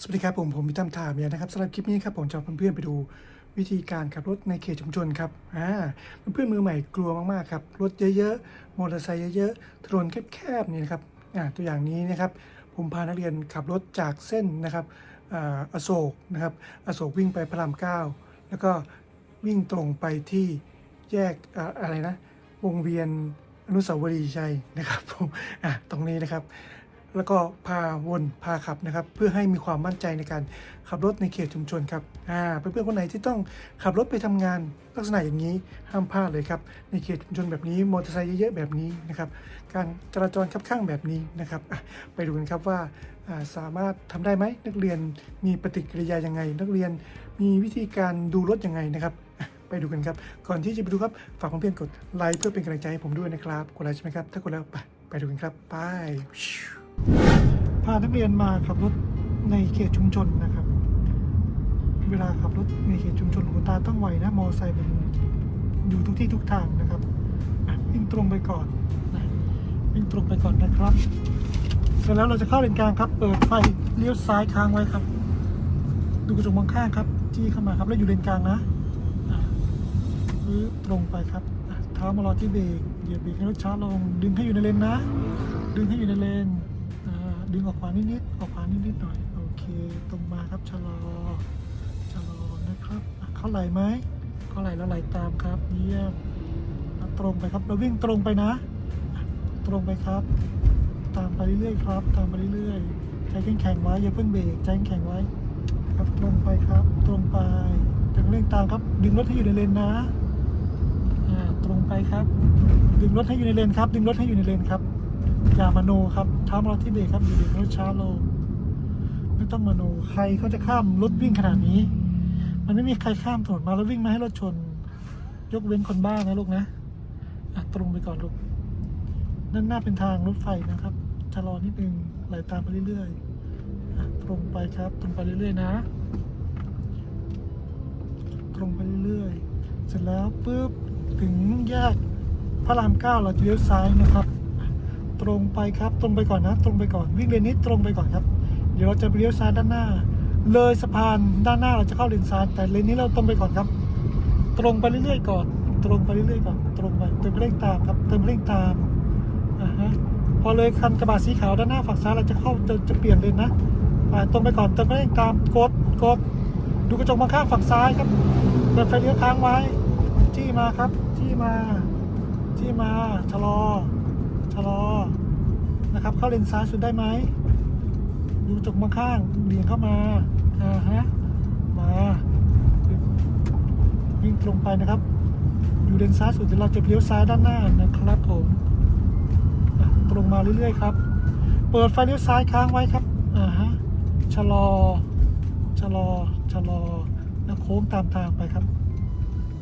สวัสดีครับผมผมพิตั้มถามเนี่ยนะครับสำหรับคลิปนี้ครับผมจะพาเพื่อนๆไปดูวิธีการขับรถในเขตชุมชนครับอ่าเพื่อนมือใหม่กลัวมากๆครับรถเยอะๆมอเตอร์ไซค์เยอะๆถนนแคบๆนี่นะครับอ่าตัวอย่างนี้นะครับผมพานักเรียนขับรถจากเส้นนะครับอโศกนะครับอโศกวิ่งไปพระรามเก้าแล้วก็วิ่งตรงไปที่แยกอะไรนะวงเวียนอนุสาวรีย์ชัยนะครับผมอะตรงนี้นะครับ แล้วก็พาวนพาขับนะครับ เพื่อให้มีความมั่นใจในการขับรถในเขตชุมชนครับอ่าเพื่อนๆคนไหนที่ต้องขับรถไปทำงานลักษณะอย่างนี้ห้ามพลาดเลยครับ ในเขตชุมชนแบบนี้มอเตอร์ไซค์เยอะๆแบบนี้นะครับ การจราจรคับข้างแบบนี้นะครับไปดูกันครับว่าสามารถทำได้ไหมนักเรียนมีปฏิกิริยายังไง นักเรียนมีวิธีการดูรถยังไงนะครับไปดูกันครับ ก่อนที่จะไปดูครับ ฝากเพื่อนๆกดไลค์เพื่อเป็นกำลังใจให้ผมด้วยนะครับ กดไลค์ใช่ไหมครับ ถ้ากดแล้วไปไปดูกันครับ ไป พานักเรียนมาขับรถในเขตชุมชนนะครับ เวลาขับรถในเขตชุมชนหัวตาต้องไวนะมอไซค์มันอยู่ทุกที่ทุกทางนะครับวิ่งตรงไปก่อนนะวิ่งตรงไปก่อนนะครับ เสร็จแล้วเราจะเข้าเลนกลางครับ เปิดไฟเลี้ยวซ้ายค้างไว้ครับ ดูกระจกมองข้างครับจี้เข้ามาครับแล้วอยู่เลนกลางนะอะปึ๊บตรงไปครับเท้ามารอที่เบรกเหยียบเบรกให้รถช้าลง ดึงให้อยู่ในเลนนะ ดึงให้อยู่ในเลน ดึงออกขวานิดๆออกขวานิดๆหน่อย โอเค ตรงมาครับชะลอชะลอนะครับเข้าไหลไหมเข้าไหลแล้วไหลตามครับ เยี่ยมตรงไปครับ เราวิ่งตรงไปนะ ตรงไปครับ ตามไปเรื่อยๆครับ ตามไปเรื่อยๆ ใจแข็งๆไว้ อย่าเพิ่งเบรก ใจแข็งไว้ ครับ ตรงไปครับ ตรงไปถึงเร่งตามครับ ดึงรถให้อยู่ในเลนนะ อ่า ตรงไปครับ ดึงรถให้อยู่ในเลนครับ ดึงรถให้อยู่ในเลนครับ อย่ามาโนครับท้ามเราที่เบรกครับอย่าเบรกรถช้าลงไม่ต้องมาโนใครเขาจะข้ามรถวิ่งขนาดนี้ มันไม่มีใครข้ามถนนมาแล้ววิ่งมาให้รถชน ยกเว้นคนบ้านะลูกนะอะตรงไปก่อนลูกด้านหน้าเป็นทางรถไฟนะครับชะลอนิดนึงไหลตามไปเรื่อยๆตรงไปครับ ตรงไปเรื่อยๆนะ ตรงไปเรื่อยๆเสร็จแล้วปุ๊บถึงแยกพระรามเก้าเราจะเลี้ยวซ้ายนะครับ ตรงไปครับ ตรงไปก่อนนะ ตรงไปก่อน วิ่งเลนนี้ตรงไปก่อนครับ เดี๋ยวเราจะไปเลี้ยวซ้ายด้านหน้า เลยสะพานด้านหน้าเราจะเข้าเลนซ้าย แต่เลนนี้เราตรงไปก่อนครับ ตรงไปเรื่อยๆก่อน ตรงไปเรื่อยๆก่อน ตรงไป เติมเร่งตามครับ เติมเร่งตามอ่าฮะ พอเลยคันกระบะสีขาวด้านหน้าฝั่งซ้ายเราจะเข้าจะจะเปลี่ยนเลนนะอ่าตรงไปก่อน เติมเร่งตาม กด กด ดูกระจกมองข้างฝั่งซ้ายครับ เปิดไฟเลี้ยวค้างไว้ จี้มาครับ จี้มา จี้มา ชะลอ ชะลอนะครับ เข้าเลนซ้ายสุดได้ไหมดูจกมองข้างเบี่ยงเข้ามาอ่าฮะมาวิ่งตรงไปนะครับ อยู่เลนซ้ายสุดเดี๋ยวเราจะเลี้ยวซ้ายด้านหน้านะครับผมอะตรงมาเรื่อยๆครับ เปิดไฟเลี้ยวซ้ายค้างไว้ครับอ่าฮะชะลอชะลอชะลอแล้วโค้งตามทางไปครับ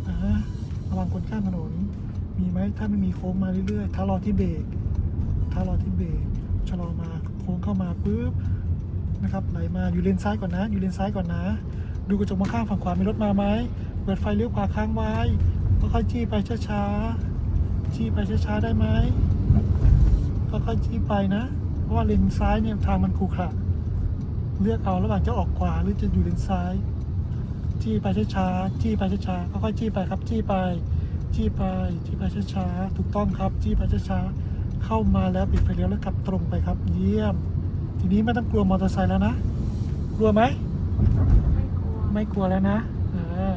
อ่าฮะระวังคนข้ามถนนมีไหมถ้าไม่มีโค้งมาเรื่อยๆถ้ารอที่เบรก ถ้ารอที่เบรกชะลอมาโค้งเข้ามาปุ๊บนะครับไหลมาอยู่เลนซ้ายก่อนนะ อยู่เลนซ้ายก่อนนะ ดูกระจกมองข้างฝั่งขวามีรถมาไหมเปิดไฟเลี้ยวขวาค้างไว้ค่อยๆจี้ไปช้าๆจี้ไปช้าๆได้ไหมค่อยๆจี้ไปนะ เพราะว่าเลนซ้ายเนี่ยทางมันขรุขระเลือกเอาระหว่างจะออกขวาหรือจะอยู่เลนซ้าย จี้ไปช้าๆจี้ไปช้าๆค่อยๆจี้ไปครับจี้ไป จี้ไปจี้ไปช้าๆถูกต้องครับจี้ไปช้าๆ เข้ามาแล้วปิดไฟเลี้ยวแล้วขับตรงไปครับ เยี่ยม ทีนี้ไม่ต้องกลัวมอเตอร์ไซค์แล้วนะ กลัวไหม ไม่กลัวแล้วนะอ่า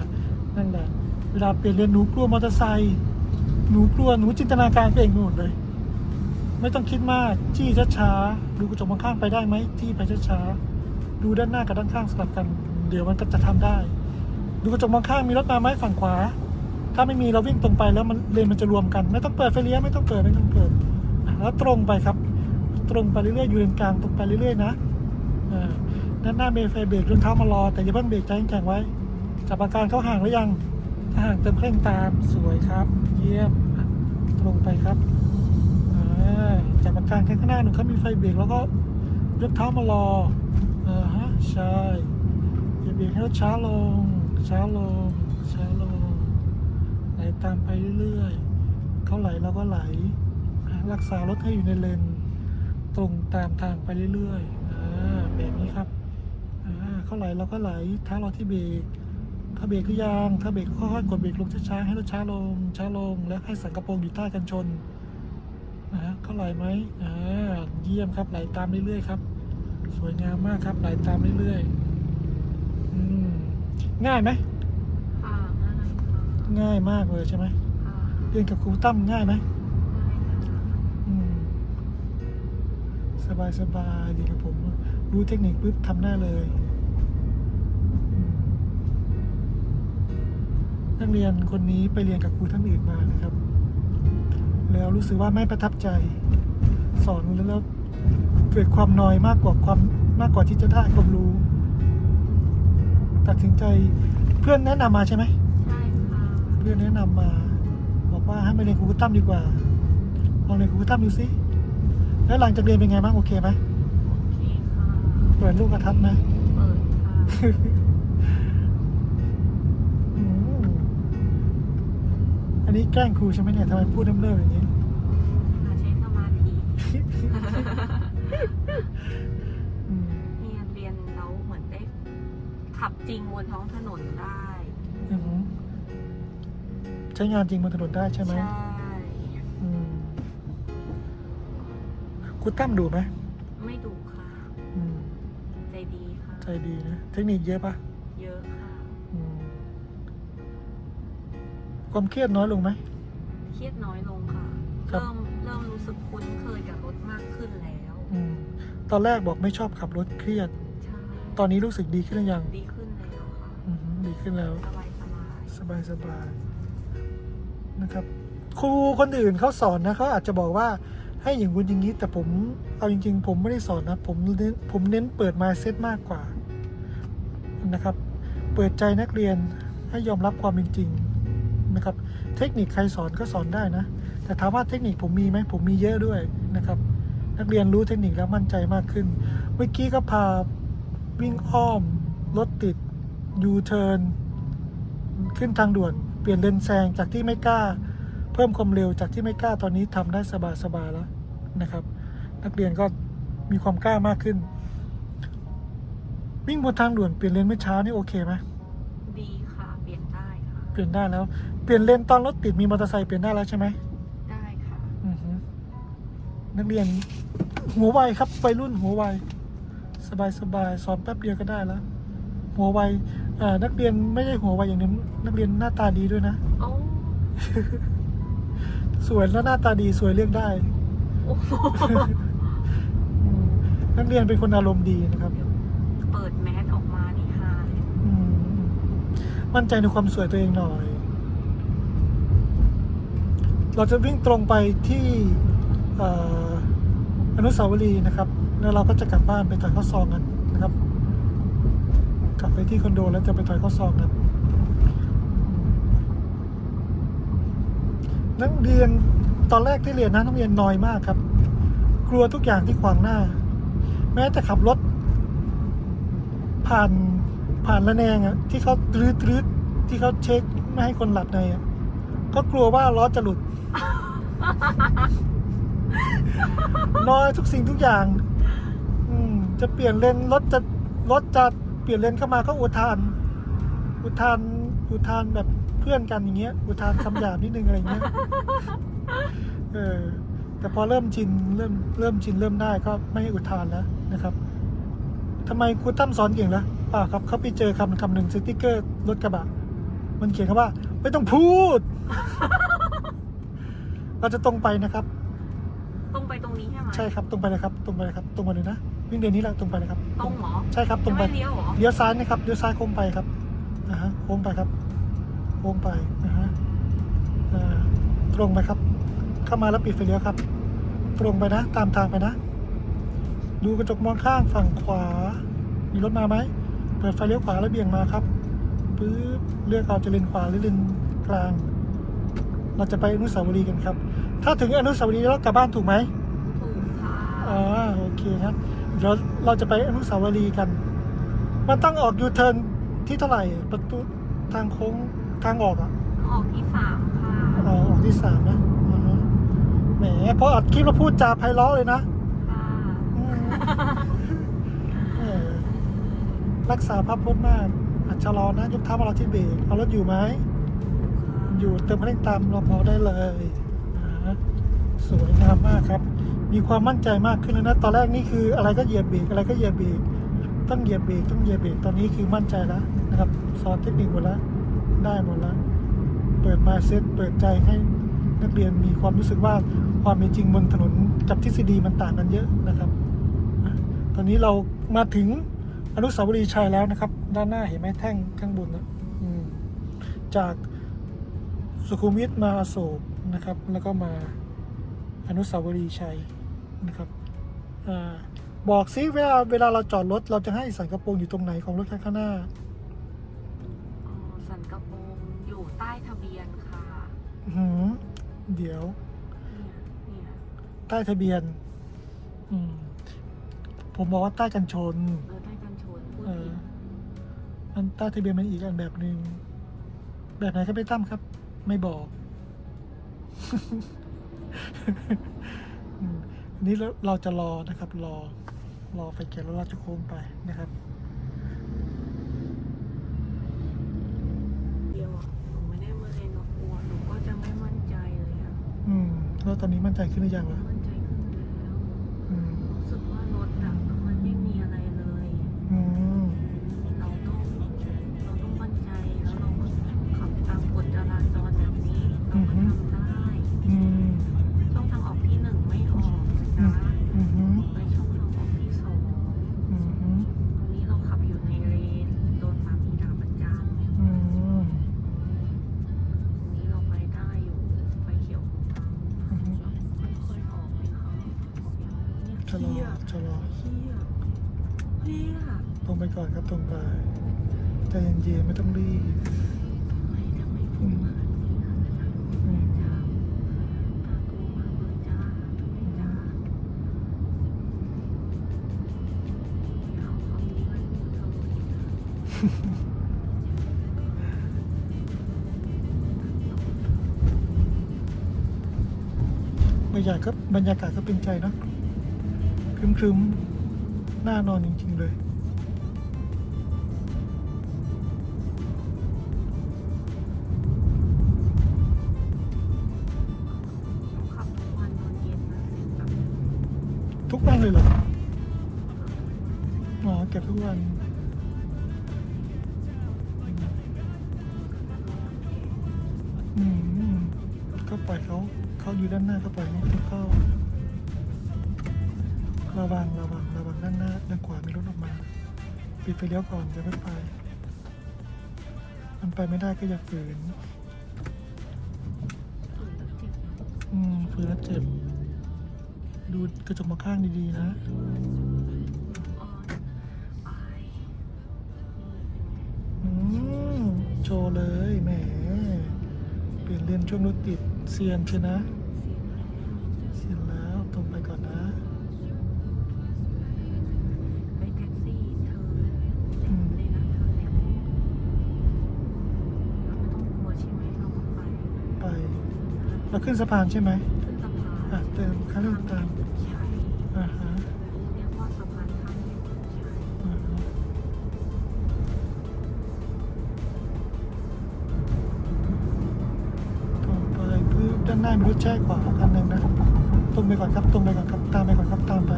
นั่นแหละ เวลาเปลี่ยนเลนหนูกลัวมอเตอร์ไซค์หนูกลัวหนูจินตนาการไปเองหมดเลย ไม่ต้องคิดมากจี้ช้าๆดูกระจกมองข้างไปได้ไหมจี้ไปช้าๆดูด้านหน้ากับด้านข้างสลับกัน เดี๋ยวมันก็จะทำได้ ดูกระจกมองข้างมีรถมาไหมฝั่งขวา ถ้าไม่มีเราวิ่งตรงไปแล้วมันเลนมันจะรวมกัน ไม่ต้องเปิดไฟเลี้ยวไม่ต้องเปิดไม่ต้องเปิด แล้วตรงไปครับ ตรงไปเรื่อยๆอยู่เลนกลางตรงไปเรื่อยๆนะอ่าด้านหน้าเมย์ไฟเบรกจนเท้ามารอ แต่อย่าเพิ่งเบรกใจแข็งไว้จับอาการเข้าห่างหรือยังถ้าห่างเติมเคร่งตามสวยครับ เยี่ยมตรงไปครับจับอาการข้างหน้าหนึ่งเขามีไฟเบรกแล้วก็ยกเท้ามารอเอ่าฮะใช่อย่าเบรกให้รถช้าลง ช้าลง ช้าลงไหลตามไปเรื่อยๆเขาไหลเราก็ไหล รักษารถให้อยู่ในเลนตรงตามทางไปเรื่อยๆอ่าแบบนี้ครับอ่าเขาไหลเราก็ไหลเท้าเราที่เบรกถ้าเบรกหรือยังถ้าเบรกก็ค่อยๆกดเบรกลงช้าๆให้รถช้าลงช้าลง แล้วให้สันกระโปรงอยู่ใต้กันชนนะฮะเขาไหลไหมอ่าเยี่ยมครับไหลตามเรื่อยๆครับ สวยงามมากครับไหลตามเรื่อยๆอืมง่ายไหมค่ะง่ายค่ะง่ายมากเลยใช่ไหมค่ะเรียนกับครูตั้มง่ายไหม สบายสบายดีกับผม รู้เทคนิคปุ๊บทำได้เลยอืมนักเรียนคนนี้ไปเรียนกับครูท่านอื่นมานะครับ แล้วรู้สึกว่าไม่ประทับใจ สอนแล้วเกิดความนอยมากกว่าความมากกว่าที่จะได้ความรู้ ตัดสินใจเพื่อนแนะนำมาใช่ไหมใช่ค่ะเพื่อนแนะนำมา บอกว่าให้มาเรียนครูตั้มดีกว่าลองเรียนครูตั้มดูสิ แล้วหลังจากเรียนเป็นไงบ้างโอเคไหมโอเคค่ะเปิดลูกกระทัดไหม เปิดค่ะ อืมอันนี้แกล้งครูใช่ไหมเนี่ยทำไมพูดเริ่มๆอย่างนี้ค่ะใช้สมาธิอืมเนี่ยเรียนแล้วเหมือนได้ ขับจริงบนท้องถนนได้ อือหือใช้งานจริงบนถนนได้ใช่ไหม ใช่ ครูตั้มดูไหมไม่ดุค่ะ อืมใจดีค่ะ ใจดีนะ เทคนิคเยอะปะเยอะค่ะ อืมความเครียดน้อยลงไหม เครียดน้อยลงค่ะ ครับ เริ่มเริ่มรู้สึกคุ้นเคยกับรถมากขึ้นแล้ว อืม ตอนแรกบอกไม่ชอบขับรถเครียด ใช่ตอนนี้รู้สึกดีขึ้นหรือยังดีขึ้นแล้วค่ะ อือหือดีขึ้นแล้ว สบายสบายสบายสบายนะครับ ครูคนอื่นเขาสอนนะเขาอาจจะบอกว่า ให้อย่างคุณอย่างนี้แต่ผมเอาจริง ๆ ผมไม่ได้สอนนะผมเน้นผมเน้นเปิดมาเซตมากกว่านะครับ เปิดใจนักเรียนให้ยอมรับความเป็นจริงนะครับ เทคนิคใครสอนก็สอนได้นะ แต่ถามว่าเทคนิคผมมีไหมผมมีเยอะด้วยนะครับ นักเรียนรู้เทคนิคแล้วมั่นใจมากขึ้น เมื่อกี้ก็พาวิ่งอ้อมรถติดยูเทิร์นขึ้นทางด่วน เปลี่ยนเลนแซงจากที่ไม่กล้า เพิ่มความเร็วจากที่ไม่กล้าตอนนี้ทำได้สบายๆแล้ว นะครับ นักเรียนก็มีความกล้ามากขึ้น วิ่งบนทางด่วนเปลี่ยนเลนเมื่อเช้านี่โอเคไหมดีค่ะ เปลี่ยนได้ค่ะ เปลี่ยนได้แล้ว เปลี่ยนเลนตอนรถติดมีมอเตอร์ไซค์เปลี่ยนได้แล้วใช่ไหมได้ค่ะ อือฮึนักเรียนหัวไวครับวัยรุ่นหัวไวสบายๆสอนแป๊บเดียวก็ได้แล้ว หัวไวเอ่อนักเรียนไม่ใช่หัวไวอย่างนี้นักเรียนหน้าตาดีด้วยนะโอ้สวยและหน้าตาดีสวยเลือกได้ โอ้โหอืมนักเรียนเป็นคนอารมณ์ดีนะครับเปิดแมสออกมานี่ฮาเลยอืมมั่นใจในความสวยตัวเองหน่อย เราจะวิ่งตรงไปที่เอ่ออนุสาวรีย์นะครับ แล้วเราก็จะกลับบ้านไปถอยข้อซองกันนะครับ กลับไปที่คอนโดแล้วจะไปถอยข้อซองกันนักเรียน ตอนแรกที่เรียนนะนักเรียนน้อยมากครับ กลัวทุกอย่างที่ขวางหน้า แม้แต่ขับรถ ผ่านผ่านระแนงอะที่เขาตรืดตรืดที่เขาเช็คไม่ให้คนหลับในอะก็กลัวว่าล้อจะหลุด น้อยทุกสิ่งทุกอย่าง อืม จะเปลี่ยนเลนรถจะรถจะเปลี่ยนเลนเข้ามาก็อุทาน อุทานอุทานแบบเพื่อนกันอย่างเงี้ย อุทานคำหยาบนิดนึงอะไรเงี้ย เออแต่พอเริ่มชินเริ่มเริ่มชินเริ่มได้ก็ไม่อุทานแล้วนะครับทำไมครูตั้มสอนเก่งล่ะเปล่าครับเขาไปเจอคำคำหนึ่งสติ๊กเกอร์รถกระบะ มันเขียนคำว่า ไม่ต้องพูด เราจะตรงไปนะครับ ตรงไปตรงนี้ใช่ไหมใช่ครับตรงไปเลยครับ ตรงไปเลยครับ ตรงไปเลยนะวิ่งเดินนี้แหละตรงไปเลยครับ ตรงเหรอใช่ครับตรงไปจะไม่เลี้ยวเหรอเลี้ยวซ้ายนะครับเลี้ยวซ้ายโค้งไปครับอ่าฮะโค้งไปครับโค้งไปนะฮะอ่าตรงไปครับ เข้ามาแล้วปิดไฟเลี้ยวครับตรงไปนะ ตามทางไปนะ ดูกระจกมองข้างฝั่งขวา มีรถมาไหมเปิดไฟเลี้ยวขวาแล้วเบี่ยงมาครับปึ๊บเลือกเอาจะเลนขวาหรือเลนกลาง เราจะไปอนุสาวรีย์กันครับ ถ้าถึงอนุสาวรีย์แล้วกลับบ้านถูกไหมถูกค่ะอ่าโอเคครับเดี๋ยวเราจะไปอนุสาวรีย์กัน มันต้องออกยูเทิร์นที่เท่าไหร่ประตูทางโค้งทางออกอะออกที่สามค่ะอ๋อออกที่สามนะอ่าฮะ แหมพออัดคลิปเราพูดจาไพเราะเลยนะค่ะอืมเออรักษาภาพพจน์มากอาจชะลอนะยกเท้ามาเราที่เบรกเอารถอยู่ไหม อยู่เติมพลังตามรอพอได้เลยอ่าสวยงามมากครับ มีความมั่นใจมากขึ้นแล้วนะ ตอนแรกนี่คืออะไรก็เหยียบเบรกอะไรก็เหยียบเบรกต้องเหยียบเบรกต้องเหยียบเบรกตอนนี้คือมั่นใจแล้วนะครับสอนเทคนิคหมดแล้วได้หมดแล้ว เปิดมาเซ็ตเปิดใจให้ นักเรียนมีความรู้สึกว่าความเป็นจริงบนถนนกับทฤษฎีมันต่างกันเยอะนะครับอะตอนนี้เรามาถึงอนุสาวรีย์ชัยแล้วนะครับ ด้านหน้าเห็นไหมแท่งข้างบนนะอืมจากสุขุมวิทมาอโศกนะครับ แล้วก็มาอนุสาวรีย์ชัยนะครับอาบอกซิเวลาเวลาเราจอดรถเราจะให้สันกระโปรงอยู่ตรงไหนของรถคันข้างหน้าอ๋อสันกระโปรงอยู่ใต้ทะเบียนค่ะอื้อหือ เดี๋ยวเนี่ยเนี่ยใต้ทะเบียน อืม ผมบอกว่าใต้กันชน เออใต้กันชนพูดเออ ผิดมันใต้ทะเบียนมันอีกอันแบบหนึ่ง แบบไหนก็ไม่ตั้มครับ ไม่บอก อืมอันนี้เราเราจะรอนะครับ รอ รอไฟเขียวแล้วเราจะโค้งไปนะครับ เดียวอะหนูไม่ได้มาเรียนกับครูอะหนูก็จะไม่มั่นใจเลยอะ อืม แล้วตอนนี้มั่นใจขึ้นหรือยังล่ะ มั่น เฮียตรงไปก่อนครับตรงไปใจเย็นๆไม่ต้องรีบทำไมทำไมพุ่งมาอย่างนี้นะอืมจ้าตากูมากเลยจ้าทำไมจ้าอย่าเอาคำนี้ไปพูดกับเราอีกนะบรรยากาศก็บรรยากาศก็เป็นใจเนอะครึมๆห น้านอนจริง ๆ เลย ขับทุกวันตอนเย็นนะเสร็จแบบทุกวันเลยเหรออ๋อเก็บทุกวันอืมอืม ก็ปล่อยเขา เขาอยู่ด้านหน้าก็ปล่อยให้เขาเข้า ระวังระวังระวังด้านหน้าด้านขวามีรถออกมา ปิดไฟเลี้ยวก่อนจะไม่ไป มันไปไม่ได้ก็อย่าฝืนฝืนแบบเจ็บอืมฝืนแล้วเจ็บ ดูกระจกมาข้างดีๆนะอืมโชว์เลยแหม เปลี่ยนเลนช่วงรถติดเซียนใช่นะ เราขึ้นสะพานใช่ไหมขึ้นสะพานอะเติมค่าเริ่มตามใช่อ่าฮะเรียกว่าสะพานข้ามแยกใช่อ่าฮะตรงไปปึ๊บด้านหน้ามีรถแช่ขวาคันหนึ่งนะตรงไปก่อนครับตรงไปก่อนครับตามไปก่อนครับตามไป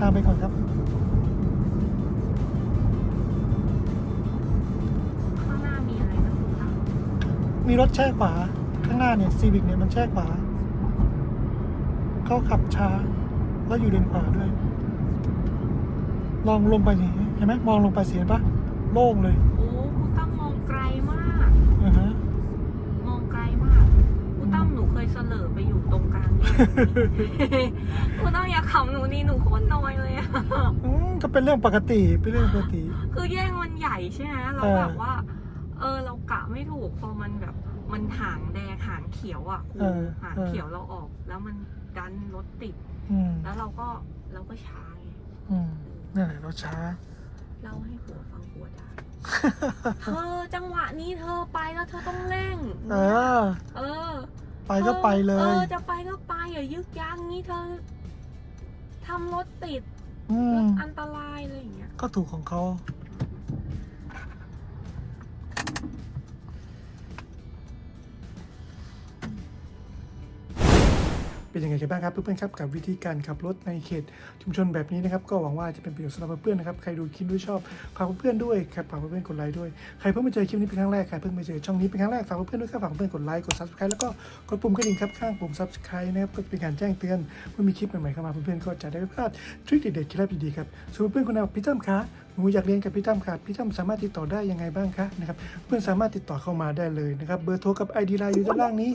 ตามไปก่อนครับข้างหน้ามีอะไรนะคุณตามีรถแช่ขวาข้างหน้าเนี่ยซีวิกเนี่ยมันแช่ขวาเขาขับช้า แล้วอยู่เลนขวาด้วย ลองลงไปสิเห็นไหมมองลงไปเสียปะโล่งเลยโอ้คุณตั้มมองไกลมาก อ่าฮะ มองไกลมากคุณตั้มหนูเคยเสลอไปอยู่ตรงกลางแยกคุณตั้มอย่าขำหนูนี่หนูโคตรน้อยเลยอะอืมก็เป็นเรื่องปกติเป็นเรื่องปกติ คือแย่งมันใหญ่ใช่ไหมเราเออแบบว่า เออเรากะไม่ถูกพอมันแบบ มันหางแดงหางเขียวอะครูเออหางเออเขียวเราออก แล้วมันดันรถติด อืมแล้วเราก็เราก็ช้าไงอืมนั่นแหละเราช้า เล่าให้ผัวฟังผัวด่าเธอจังหวะนี้เธอไปแล้วเธอต้องเร่งเออ เออ ไปก็ไปเลเอย อจะไปก็ไปอย่ายึกยักงี้เธอทำรถติดอืมอันตรายอะไรอย่างเงี้ย ก็ถูกของเขา เป็นยังไงกันบ้างครับเพื่อนๆครับกับวิธีการขับรถในเขตชุมชนแบบนี้นะครับก็หวังว่าจะเป็นประโยชน์สำหรับเพื่อนๆนะครับใครดูคลิปด้วยชอบฝากเพื่อนๆด้วยครับฝากเพื่อนๆกดไลค์ด้วยใครเพิ่งมาเจอคลิปนี้เป็นครั้งแรกใครเพิ่งมาเจอช่องนี้เป็นครั้งแรกฝากเพื่อนๆด้วยครับฝากเพื่อนๆกดไลค์กด subscribe แล้วก็กดปุ่มกระดิ่งครับข้างปุ่ม subscribe นะครับก็เป็นการแจ้งเตือนเมื่อมีคลิปใหม่ๆเข้ามาเพื่อนๆก็จะได้ไม่พลาดทริคเด็ดๆเคล็ดลับดีๆครับส่วนเพื่อนๆคนไหนบอกพี่ตั้มคะ หนูอยากเรียนกับพี่ตั้มค่ะพี่ตั้มสามารถติดต่อได้ยังไงบ้างคะนะครับเพื่อนสามารถติดต่อเข้ามาได้เลยนะครับเบอร์โทรกับ ID ไลน์อยู่ด้านล่างนี้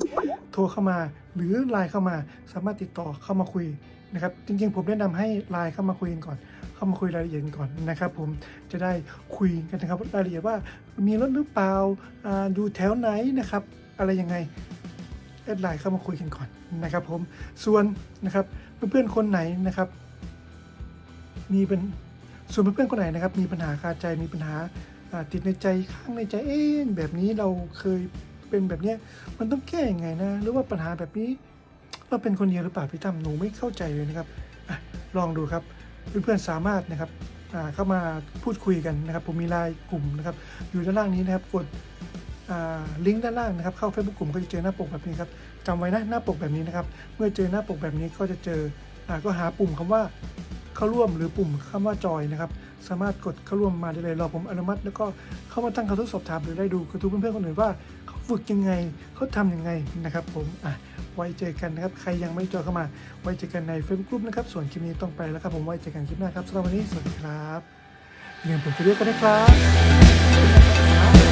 โทรเข้ามาหรือไลน์เข้ามา สามารถติดต่อเข้ามาคุยนะครับจริงๆ ผมแนะนำให้ไลน์เข้ามาคุยกันก่อน เข้ามาคุยรายละเอียดก่อนนะครับผมจะได้คุยกันนะครับรายละเอียดว่ามีรถหรือเปล่าอ่าอยู่แถวไหนนะครับ อะไรยังไงแอดไลน์เข้ามาคุยกันก่อนนะครับ ผมส่วนนะครับเพื่อนๆคนไหนนะครับ มีเป็น ส่วนเพื่อนๆคนไหนนะครับมีปัญหาคาใจมีปัญหาติดในใจข้างในใจเอ๊ะแบบนี้เราเคยเป็นแบบเนี้ยมันต้องแก้ยังไงนะหรือว่าปัญหาแบบนี้ เราเป็นคนเดียวหรือเปล่าพี่ตั้มหนูไม่เข้าใจเลยนะครับอลองดูครับเพื่อนๆสามารถนะครับเข้ามาพูดคุยกันนะครับ ผมมีไลน์กลุ่มนะครับ อยู่ด้านล่างนี้นะครับกดลิงก์ด้านล่างนะครับ เข้า Facebook กลุ่มก็จะเจอหน้าปกแบบนี้ครับจำไว้นะหน้าปกแบบนี้นะครับ เมื่อเจอหน้าปกแบบนี้ก็จะเจออก็หาปุ่มคำว่า เข้าร่วมหรือปุ่มคำว่าจอยนะครับสามารถกดเข้าร่วมมาได้เลยรอผมอนุมัติแล้วก็เข้ามาตั้งคำทดสอบถามหรือได้ดูกระทู้เพื่อนๆคนอื่นว่าเขาฝึกยังไงเขาทำยังไงนะครับ ผมอะไว้เจอกันนะครับใครยังไม่จอยเข้ามาไว้เจอกันใน Facebook Group นะครับส่วนคลิปนี้ต้องไปแล้วครับผมไว้เจอกันคลิปหน้าครับสำหรับวันนี้สวัสดีครับอย่าลืมเปิดวิดีโอกันนะครับ